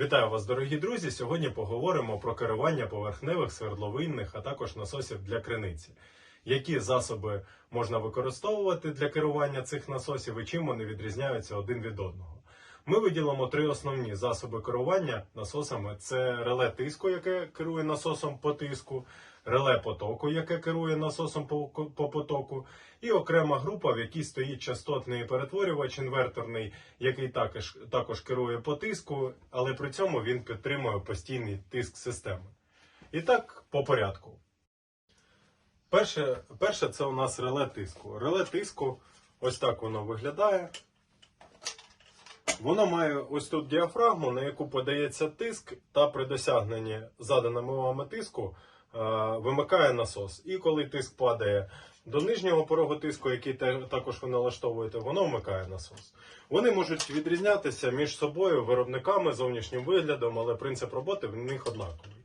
Вітаю вас, дорогі друзі! Сьогодні поговоримо про керування поверхневих свердловинних, а також насосів для криниці. Які засоби можна використовувати для керування цих насосів і чим вони відрізняються один від одного? Ми виділимо три основні засоби керування насосами: це реле тиску, яке керує насосом по тиску, реле потоку, яке керує насосом по, по потоку, і окрема група, в якій стоїть частотний перетворювач інверторний, який також, також керує по тиску, але при цьому він підтримує постійний тиск системи. І так, по порядку. Перше, перше це у нас реле тиску. Реле тиску, ось так воно виглядає. Воно має ось тут діафрагму, на яку подається тиск, та при досягненні заданими вами тиску вимикає насос. І коли тиск падає до нижнього порогу тиску, який також ви налаштовуєте, воно вмикає насос. Вони можуть відрізнятися між собою виробниками, зовнішнім виглядом, але принцип роботи в них однаковий.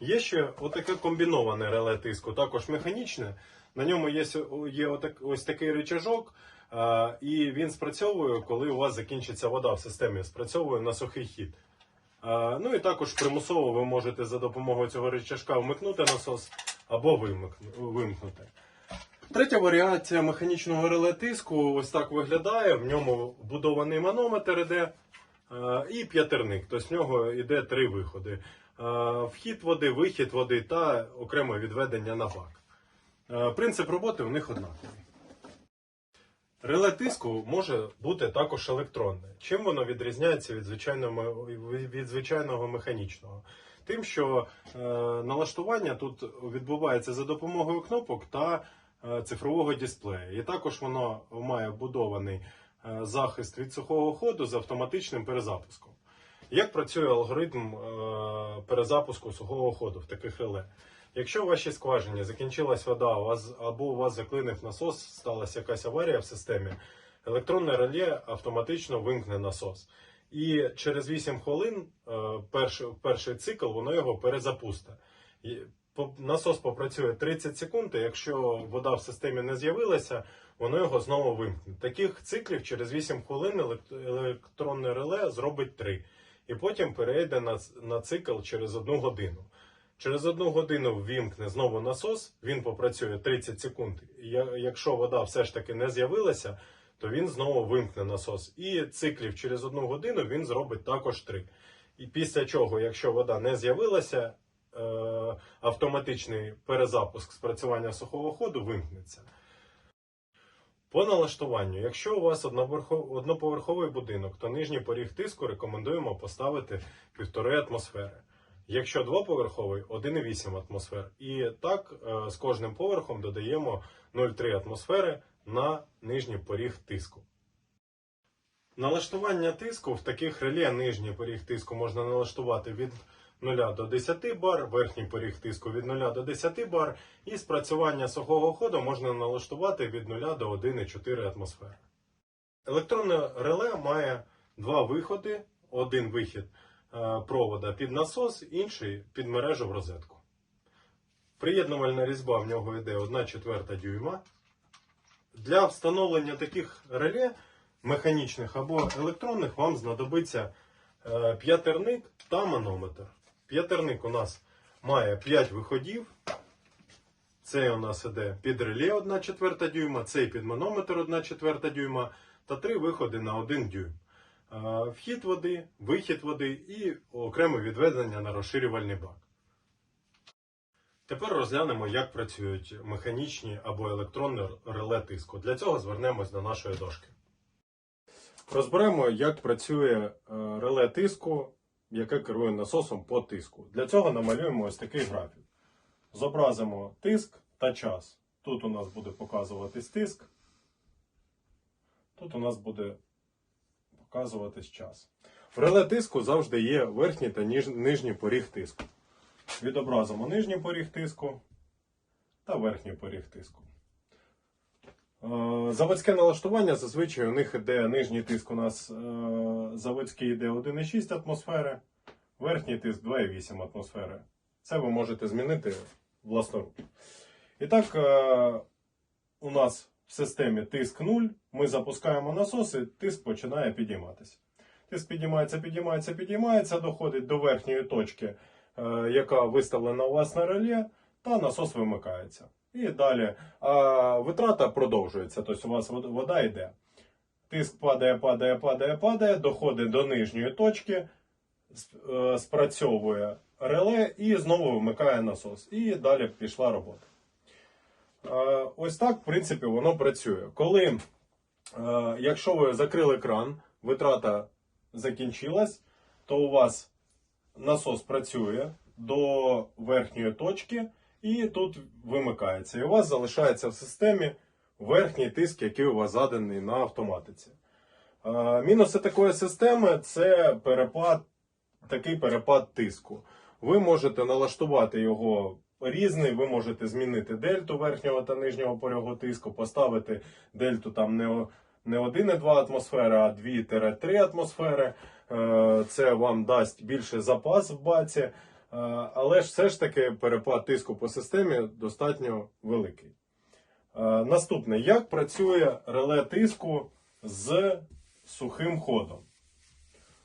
Є ще отаке комбіноване реле тиску, також механічне. На ньому є, є отак, ось такий рычажок, а, і він спрацьовує, коли у вас закінчиться вода в системі, спрацьовує на сухий хід. Ну і також примусово ви можете за допомогою цього рычажка вмикнути насос або вимкнути. Третя варіація механічного реле тиску ось так виглядає. В ньому вбудований манометр іде е, і п'ятерник. Тобто в нього йде три виходи: Е, вхід води, вихід води та окреме відведення на бак. Е, Принцип роботи в них однаковий. Реле тиску може бути також електронне. Чим воно відрізняється від звичайного, від звичайного механічного? Тим, що е, налаштування тут відбувається за допомогою кнопок та е, цифрового дисплея. І також воно має вбудований е, захист від сухого ходу з автоматичним перезапуском. Як працює алгоритм е, перезапуску сухого ходу в таких реле? Якщо у вашій скважині закінчилась вода, у вас або у вас заклинив насос, сталася якась аварія в системі, електронне реле автоматично вимкне насос. І через 8 хвилин е, перший, перший цикл воно його перезапустить. Насос попрацює 30 секунд, і якщо вода в системі не з'явилася, воно його знову вимкне. Таких циклів через 8 хвилин електронне реле зробить 3. І потім перейде на, на цикл через 1 годину. Через одну годину ввімкне знову насос, він попрацює 30 секунд. Якщо вода все ж таки не з'явилася, то він знову вимкне насос. І циклів через одну годину він зробить також 3. І після чого, якщо вода не з'явилася, е, автоматичний перезапуск спрацювання сухого ходу вимкнеться. По налаштуванню, якщо у вас одноповерховий будинок, то нижній поріг тиску рекомендуємо поставити 1,5 атмосфери. Якщо двоповерховий 1,8 атмосфер. І так е, з кожним поверхом додаємо 0,3 атмосфери на нижній поріг тиску. Налаштування тиску в таких реле нижній поріг тиску можна налаштувати від 0 до 10 бар, верхній поріг тиску від 0 до 10 бар, і спрацювання сухого ходу можна налаштувати від 0 до 1,4 атмосфери. Електронне реле має два виходи: один вихід провода під насос, інший під мережу в розетку. Приєднувальна різьба в нього йде 1 четверта дюйма. Для встановлення таких реле механічних або електронних вам знадобиться е, п'ятерник та манометр. П'ятерник у нас має 5 виходів. Цей у нас іде під реле 1 четверта дюйма, цей під манометр 1 четверта дюйма та три виходи на 1 дюйм. Е, Вхід води, вихід води і окреме відведення на розширювальний бак. Тепер розглянемо, як працюють механічні або електронні реле тиску. Для цього звернемось до нашої дошки. Розберемо, як працює е, реле тиску, яке керує насосом по тиску. Для цього намалюємо ось такий графік. Зобразимо тиск та час. Тут у нас буде показуватись тиск. Тут у нас буде показуватись час. В реле тиску завжди є верхній та нижній поріг тиску. Відобразимо нижній поріг тиску та верхній поріг тиску. Е, Заводське налаштування зазвичай у них іде нижній тиск у нас е, заводський йде 1,6 атмосфери, верхній тиск 2,8 атмосфери. Це ви можете змінити власноруч. І так, е, у нас в системі тиск 0, ми запускаємо насос і тиск починає підійматися. Тиск піднімається, піднімається, піднімається, доходить до верхньої точки, е, яка виставлена у вас на реле, та насос вимикається. І далі а, витрата продовжується, тобто у вас вода йде. Тиск падає, падає, падає, падає, доходить до нижньої точки, е, спрацьовує реле і знову вмикає насос. І далі пішла робота. Е, Ось так, в принципі, воно працює. Коли, е, якщо ви закрили кран, витрата закінчилась, то у вас насос працює до верхньої точки і тут вимикається. І у вас залишається в системі верхній тиск, який у вас заданий на автоматиці. Е, Мінуси такої системи це перепад, такий перепад тиску. Ви можете налаштувати його різний, ви можете змінити дельту верхнього та нижнього порогу тиску, поставити дельту там не, не 1,2 атмосфери, а 2-3 атмосфери. Е, Це вам дасть більший запас в баці. Е, Але ж все ж таки перепад тиску по системі достатньо великий. Е, Наступне, як працює реле тиску з сухим ходом?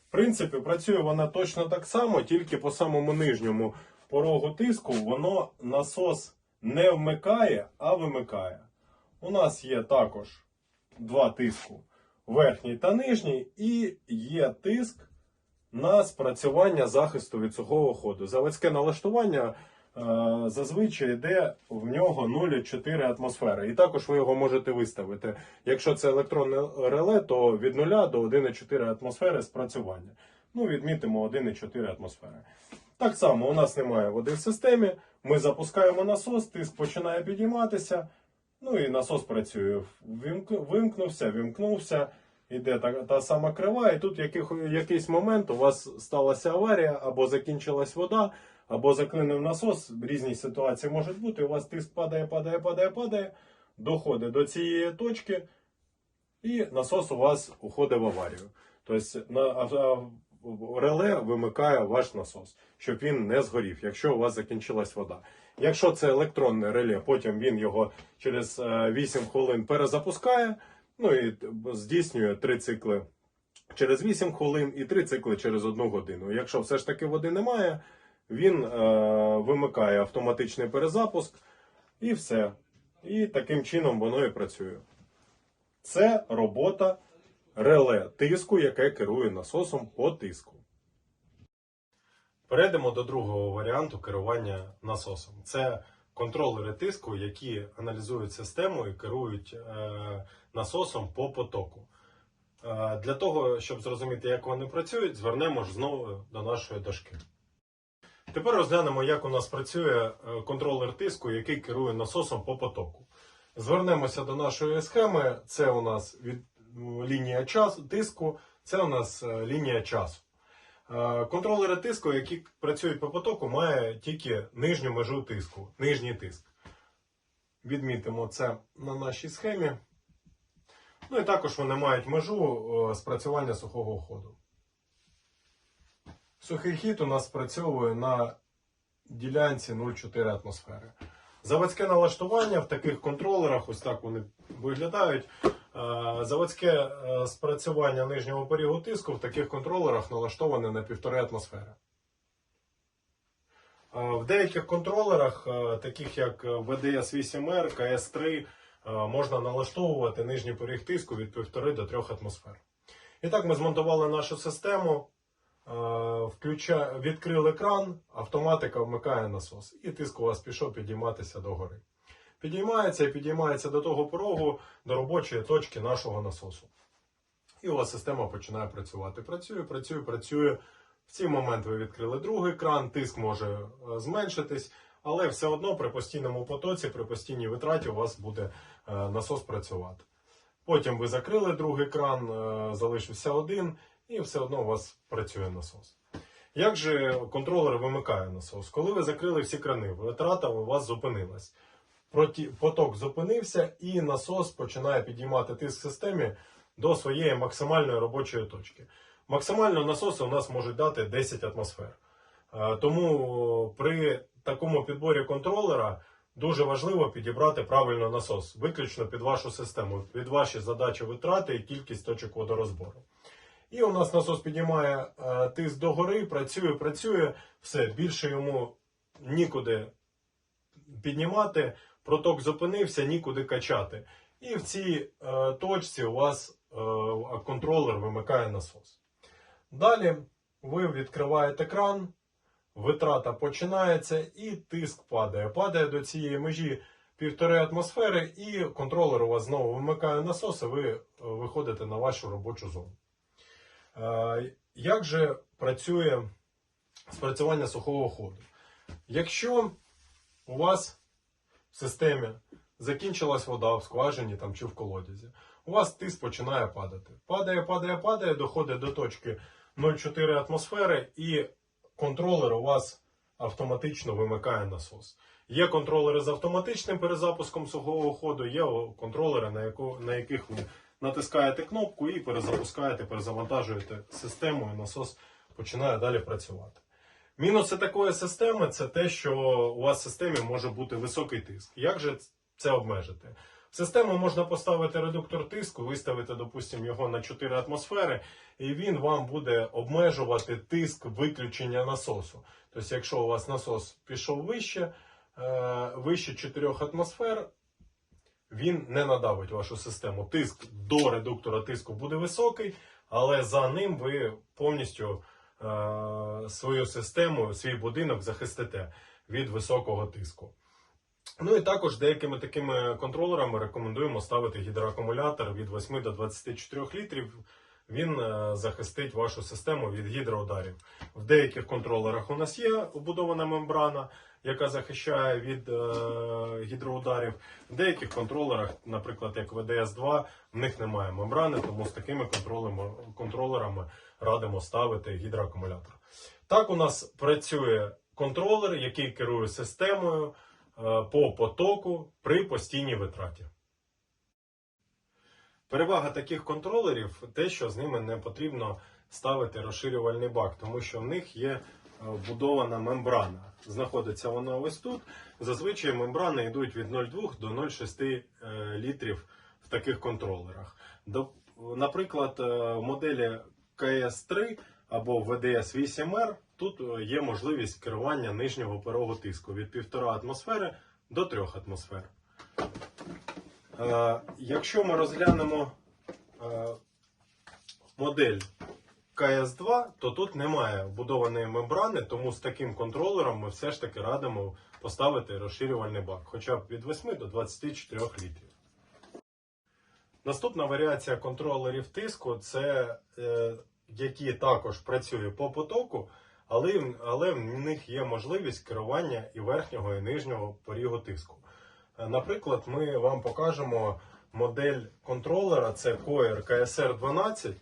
В принципі, працює вона точно так само, тільки по самому нижньому порогу тиску воно насос не вмикає, а вимикає. У нас є також два тиску: верхній та нижній, і є тиск на спрацювання захисту від сухого ходу. Заводське налаштування е, зазвичай йде в нього 0,4 атмосфери. І також ви його можете виставити. Якщо це електронне реле, то від 0 до 1,4 атмосфери спрацювання. Ну, відмітимо 1,4 атмосфери. Так само у нас немає води в системі. Ми запускаємо насос, тиск починає підійматися. Ну і насос працює. Вимк- Вимкнувся, вимкнувся. Іде та, та сама крива, і тут яких, якийсь момент у вас сталася аварія, або закінчилась вода, або заклинив насос. Різні ситуації можуть бути. У вас тиск падає, падає, падає, падає, доходить до цієї точки, і насос у вас уходить в аварію. Тобто на реле вимикає ваш насос, щоб він не згорів, якщо у вас закінчилась вода. Якщо це електронне реле, потім він його через е, 8 хвилин перезапускає, ну і здійснює 3 цикли через 8 хвилин і 3 цикли через 1 годину. Якщо все ж таки води немає, він е, вимикає автоматичний перезапуск і все. І таким чином воно і працює. Це робота реле тиску, яке керує насосом по тиску. Перейдемо до другого варіанту керування насосом. Це контролери тиску, які аналізують систему і керують е, насосом по потоку. Е, для того, щоб зрозуміти, як вони працюють, звернемо ж знову до нашої дошки. Тепер розглянемо, як у нас працює е, контролер тиску, який керує насосом по потоку. Звернемося до нашої схеми. Це у нас від лінія часу тиску, це у нас е, лінія часу. Е, Контролери тиску, які працюють по потоку, має тільки нижню межу тиску, нижній тиск. Відмітимо це на нашій схемі. Ну і також вони мають межу е, спрацювання сухого ходу. Сухий хід у нас спрацьовує на ділянці 0,4 атмосфери. Заводське налаштування в таких контролерах, ось так вони виглядають. Е, Заводське е, спрацювання нижнього порігу тиску в таких контролерах налаштоване на 1,5 атмосфери. Е, В деяких контролерах, таких як VDS 8R, KS3, е, можна налаштовувати нижній поріг тиску від 1,5 до 3 атмосфер. І так ми змонтували нашу систему, відкрили кран, автоматика вмикає насос. І тиск у вас пішов підійматися догори. Підіймається і підіймається до того порогу, до робочої точки нашого насосу. І у вас система починає працювати. Працює, працює, працює. В цей момент ви відкрили другий кран, тиск може е, зменшитись, але все одно при постійному потоці, при постійній витраті у вас буде е, насос працювати. Потім ви закрили другий кран, е, залишився один, і все одно у вас працює насос. Як же контролер вимикає насос? Коли ви закрили всі крани, витрата у вас зупинилась. Поток зупинився, і насос починає підіймати тиск в системі до своєї максимальної робочої точки. Максимально насоси у нас можуть дати 10 атмосфер. Е, Тому при такому підборі контролера дуже важливо підібрати правильно насос, виключно під вашу систему, під ваші задачі витрати і кількість точок водорозбору. І у нас насос піднімає е, тиск догори, працює, працює, все, більше йому нікуди піднімати, проток зупинився, нікуди качати. І в цій е, точці у вас е, контролер вимикає насос. Далі ви відкриваєте кран, витрата починається і тиск падає. Падає до цієї межі півтори атмосфери, і контролер у вас знову вимикає насос, і ви е, виходите на вашу робочу зону. Е, Як же працює спрацювання сухого ходу? Якщо у вас в системі закінчилась вода в скважині там, чи в колодязі, у вас тиск починає падати. Падає, падає, падає, доходить до точки 0,4 атмосфери, і контролер у вас автоматично вимикає насос. Є контролери з автоматичним перезапуском сухого ходу, є контролери, на, яку, на яких ви натискаєте кнопку і перезапускаєте, перезавантажуєте систему, і насос починає далі працювати. Мінуси такої системи це те, що у вас в системі може бути високий тиск. Як же це обмежити? В систему можна поставити редуктор тиску, виставити, допустимо, його на 4 атмосфери, і він вам буде обмежувати тиск виключення насосу. Тобто, якщо у вас насос пішов вище, е, вище 4 атмосфер, він не надавить вашу систему. Тиск до редуктора тиску буде високий, але за ним ви повністю свою систему, свій будинок захистите від високого тиску. Ну і також деякими такими контролерами рекомендуємо ставити гідроакумулятор від 8 до 24 літрів. Він е, захистить вашу систему від гідроударів. В деяких контролерах у нас є вбудована мембрана, яка захищає від е, гідроударів. В деяких контролерах, наприклад, як VDS2, в них немає мембрани, тому з такими контролерами, контролерами радимо ставити гідроакумулятор. Так у нас працює контролер, який керує системою е, по потоку при постійній витраті. Перевага таких контролерів те, що з ними не потрібно ставити розширювальний бак, тому що в них є вбудована мембрана. Знаходиться вона ось тут. Зазвичай мембрани йдуть від 0,2 до 0,6 е, літрів в таких контролерах. Наприклад, е, в моделі КС3 або VDS 8R тут е, є можливість керування нижнього порогу тиску від 1,5 атмосфери до 3 атмосфер. Якщо ми розглянемо модель КС2, то тут немає вбудованої мембрани, тому з таким контролером ми все ж таки радимо поставити розширювальний бак, хоча б від 8 до 24 літрів. Наступна варіація контролерів тиску це е, які також працюють по потоку, але, але в них є можливість керування і верхнього, і нижнього порігу тиску. Е, Наприклад, ми вам покажемо модель контролера, це Coer KSR12.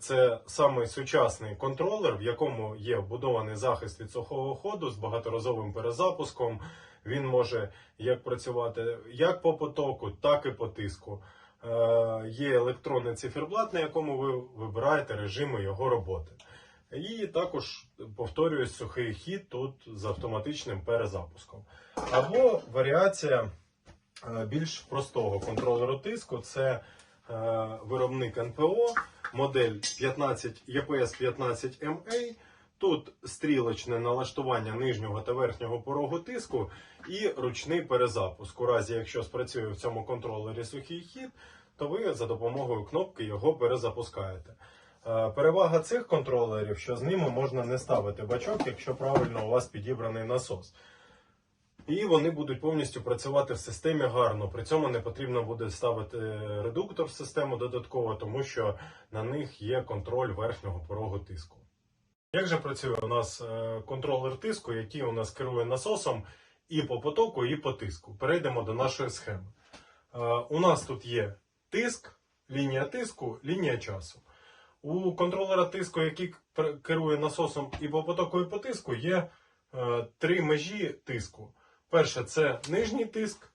Це самий сучасний контролер, в якому є вбудований захист від сухого ходу з багаторазовим перезапуском. Він може як працювати як по потоку, так і по тиску. Е, Є електронний циферблат, на якому ви вибираєте режими його роботи. І також повторююсь сухий хід тут з автоматичним перезапуском. Або варіація е, більш простого контролеру тиску це е, виробник НПО, модель 15 EPS 15 MA. Тут стрілочне налаштування нижнього та верхнього порогу тиску і ручний перезапуск. У разі, якщо спрацює в цьому контролері сухий хід, то ви за допомогою кнопки його перезапускаєте. Е, Перевага цих контролерів, що з ними можна не ставити бачок, якщо правильно у вас підібраний насос. І вони будуть повністю працювати в системі гарно. При цьому не потрібно буде ставити редуктор в систему додатково, тому що на них є контроль верхнього порогу тиску. Як же працює у нас е, контролер тиску, який у нас керує насосом і по потоку, і по тиску? Перейдемо до нашої схеми. Е, У нас тут є тиск, лінія тиску, лінія часу. У контролера тиску, який керує насосом і по потоку, і по тиску, є е, три межі тиску. Перше це нижній тиск.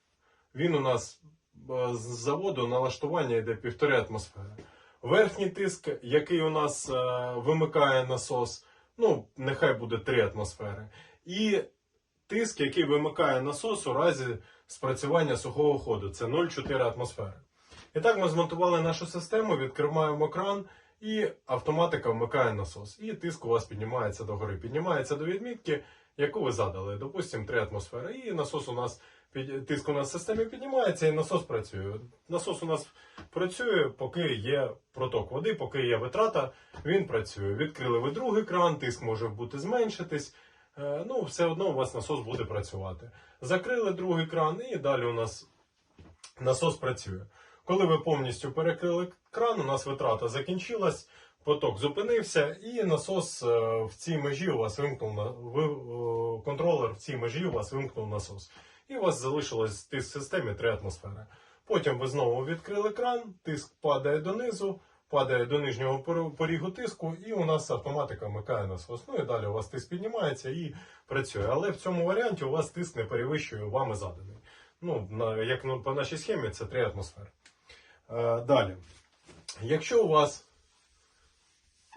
Він у нас е, з заводу налаштування йде півтори атмосфери. Верхній тиск, який у нас е, вимикає насос, ну, нехай буде 3 атмосфери. І тиск, який вимикає насос у разі спрацювання сухого ходу, це 0,4 атмосфери. І так ми змонтували нашу систему, відкриваємо кран і автоматика вмикає насос. І тиск у вас піднімається догори. Піднімається до відмітки, яку ви задали, допустимо, 3 атмосфери. І насос у нас під тиск у нас в системі піднімається, і насос працює. Насос у нас працює, поки є проток води, поки є витрата, він працює. Відкрили ви другий кран, тиск може бути зменшитись. Е, Ну, все одно у вас насос буде працювати. Закрили другий кран, і далі у нас насос працює. Коли ви повністю перекрили кран, у нас витрата закінчилась, поток зупинився, і насос е, в цій межі у вас вимкнув ви, е, контролер в цій межі у вас вимкнув насос. І у вас залишилось тиск в системі 3 атмосфери. Потім ви знову відкрили кран, тиск падає донизу, падає до нижнього порігу тиску, і у нас автоматика вмикає насос. Ну і далі у вас тиск піднімається і працює. Але в цьому варіанті у вас тиск не перевищує вами заданий. Ну, як по нашій схемі, це 3 атмосфери. Е, далі. Якщо у вас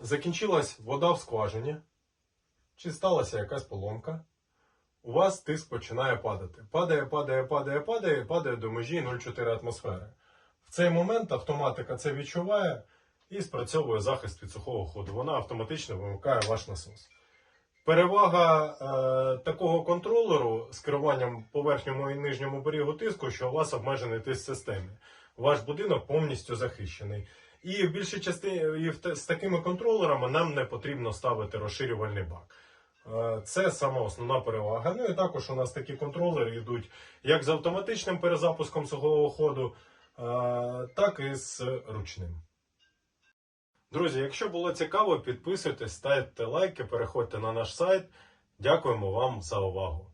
закінчилась вода в скважині, чи сталася якась поломка, у вас тиск починає падати. Падає, падає, падає, падає, падає до межі 0,4 атмосфери. В цей момент автоматика це відчуває і спрацьовує захист від сухого ходу. Вона автоматично вимикає ваш насос. Перевага е, такого контролеру з керуванням по верхньому і нижньому порігу тиску, що у вас обмежений тиск в системі. Ваш будинок повністю захищений. І в більшій частині і з такими контролерами нам не потрібно ставити розширювальний бак. Е, Це сама основна перевага. Ну і також у нас такі контролери йдуть як з автоматичним перезапуском сухого ходу, е, так і з ручним. Друзі, якщо було цікаво, підписуйтесь, ставте лайки, переходьте на наш сайт. Дякуємо вам за увагу.